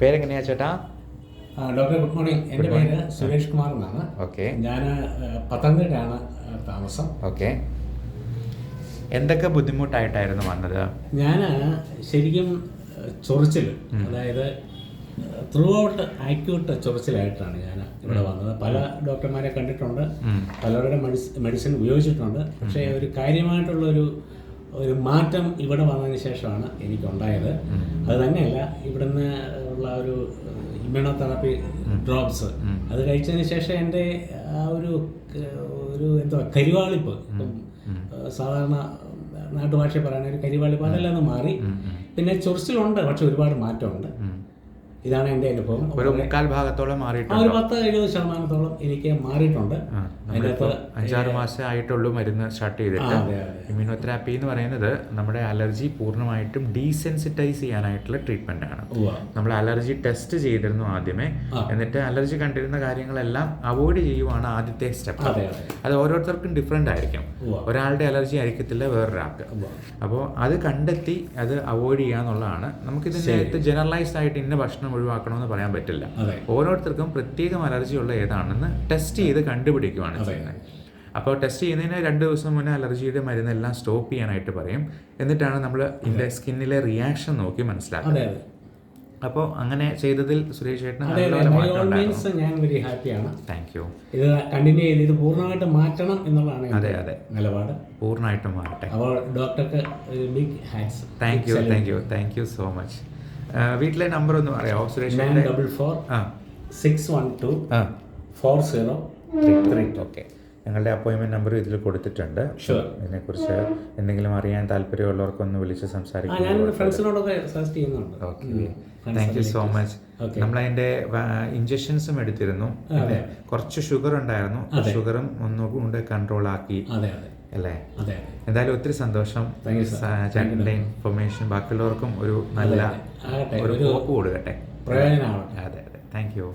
പേരെങ്ങനെയാ ചേട്ടാ? Doctor good morning. എന്റെ പേര് സുരേഷ് കുമാർ എന്നാണ് ഓക്കെ ഞാൻ പത്തനംതിട്ടയാണ് താമസം. ഓക്കെ. എന്തൊക്കെ ബുദ്ധിമുട്ടായിട്ടായിരുന്നു വന്നത്? ഞാൻ ശരിക്കും ചൊറിച്ചിൽ അതായത് ത്രൂ ഔട്ട് ആക്യൂട്ട് ചൊറിച്ചിലായിട്ടാണ് ഞാൻ ഇവിടെ വന്നത്. പല ഡോക്ടർമാരെ കണ്ടിട്ടുണ്ട്. പലരുടെ മെഡിസിൻ ഉപയോഗിച്ചിട്ടുണ്ട്. പക്ഷേ ഒരു കാര്യമായിട്ടുള്ളൊരു ഒരു മാറ്റം ഇവിടെ വന്നതിന് ശേഷമാണ് എനിക്കുണ്ടായത്. അത് തന്നെയല്ല ഇവിടുന്ന് ഉള്ള ഒരു ഇമ്മ്യൂണോതെറാപ്പി ഡ്രോപ്സ് അത് കഴിച്ചതിന് ശേഷം എന്റെ ആ ഒരു ഒരു എന്താ കരിവാളിപ്പ്. സാധാരണ നാട്ടുഭാഷ പറയുന്ന ഒരു കരിവാളിപ്പ്. അതെല്ലാം മാറി. പിന്നെ ചൊറിച്ചിലുണ്ട്. പക്ഷെ ഒരുപാട് മാറ്റമുണ്ട്. ഇതാണ് എന്റെ അനുഭവം. ഒരു മുക്കാൽ ഭാഗത്തോളം മാറിയിട്ടുണ്ട്. ഒരു പത്ത് എഴുപത് ശതമാനത്തോളം എനിക്ക് മാറിയിട്ടുണ്ട്. അതിനകത്ത് അഞ്ചാറ് മാസം ആയിട്ടുള്ളൂ മരുന്ന് സ്റ്റാർട്ട് ചെയ്തിട്ട്. ഇമ്മ്യൂണോതെറാപ്പി എന്ന് പറയുന്നത് നമ്മുടെ അലർജി പൂർണമായിട്ടും ഡീസെൻസിറ്റൈസ് ചെയ്യാനായിട്ടുള്ള ട്രീറ്റ്മെന്റ് ആണ്. നമ്മൾ അലർജി ടെസ്റ്റ് ചെയ്തിരുന്നു ആദ്യമേ. എന്നിട്ട് അലർജി കണ്ടിരുന്ന കാര്യങ്ങളെല്ലാം അവോയ്ഡ് ചെയ്യുവാണ് ആദ്യത്തെ സ്റ്റെപ്പ്. അതെ ഓരോരുത്തർക്കും ഡിഫറെന്റ് ആയിരിക്കും. ഒരാളുടെ അലർജി ആയിരിക്കത്തില്ല വേറൊരാൾക്ക്. അപ്പോൾ അത് കണ്ടെത്തി അത് അവോയ്ഡ് ചെയ്യുക എന്നുള്ളതാണ് നമുക്കിതിന്റെ ജനറലൈസ്ഡ് ആയിട്ട് ഇന്ന ഭക്ഷണം ഒഴിവാക്കണമെന്ന് പറയാൻ പറ്റില്ല. ഓരോരുത്തർക്കും പ്രത്യേകം അലർജി ഉള്ള ഏതാണെന്ന് ടെസ്റ്റ് ചെയ്ത് കണ്ടുപിടിക്കുകയാണ് ചെയ്യുന്നത്. അപ്പോൾ ടെസ്റ്റ് ചെയ്യുന്നതിന് രണ്ട് ദിവസം മുന്നേ അലർജിയുടെ മരുന്നെല്ലാം സ്റ്റോപ്പ് ചെയ്യാനായിട്ട് പറയും. എന്നിട്ടാണ് നമ്മൾ ഇതിന്റെ സ്കിന്നിലെ റിയാക്ഷൻ നോക്കി മനസ്സിലാക്കുന്നത്. അപ്പോൾ അങ്ങനെ ചെയ്തതിൽ സുരേഷ് ചേട്ടന് ഞാൻ വെരി ഹാപ്പിയാണ് താങ്ക് യു ഇത് കണ്ടിന്യൂ ചെയ്ത് ഇത് പൂർണമായിട്ട് മാറ്റണം എന്നുള്ളതാണ് അതെ അതെ. നിലപാട്. പൂർണമായിട്ടും മാറട്ടെ. അപ്പോൾ ഡോക്ടർക്ക് big hats thank you thank you thank you so much വീട്ടിലെ നമ്പർ ഒന്ന് നയൻ ചേട്ടന്റെ ഡബിൾ ഫോർ ആ. സിക്സ് വൺ ടു ആ. Four zero three three okay ഞങ്ങളുടെ അപ്പോയിൻമെന്റ് നമ്പർ ഇതിൽ കൊടുത്തിട്ടുണ്ട്. ഇതിനെക്കുറിച്ച് എന്തെങ്കിലും അറിയാൻ താല്പര്യമുള്ളവർക്കൊന്ന് വിളിച്ച് ആ സംസാരിക്കാം okay. Thank you so much നമ്മൾ അതിന്റെ ഇഞ്ചക്ഷൻസും എടുത്തിരുന്നു. പിന്നെ കുറച്ച് ഷുഗർ ഉണ്ടായിരുന്നു. ഷുഗറും ഒന്നുകൂടെ കൺട്രോൾ ആക്കി. അല്ലേ? എന്തായാലും ഒത്തിരി സന്തോഷം. ചേട്ടന്റെ ഇൻഫർമേഷൻ ബാക്കിയുള്ളവർക്കും ഒരു നല്ല ഒരു ഹോപ്പ് കൊടുക്കട്ടെ. അതെ അതെ. Thank you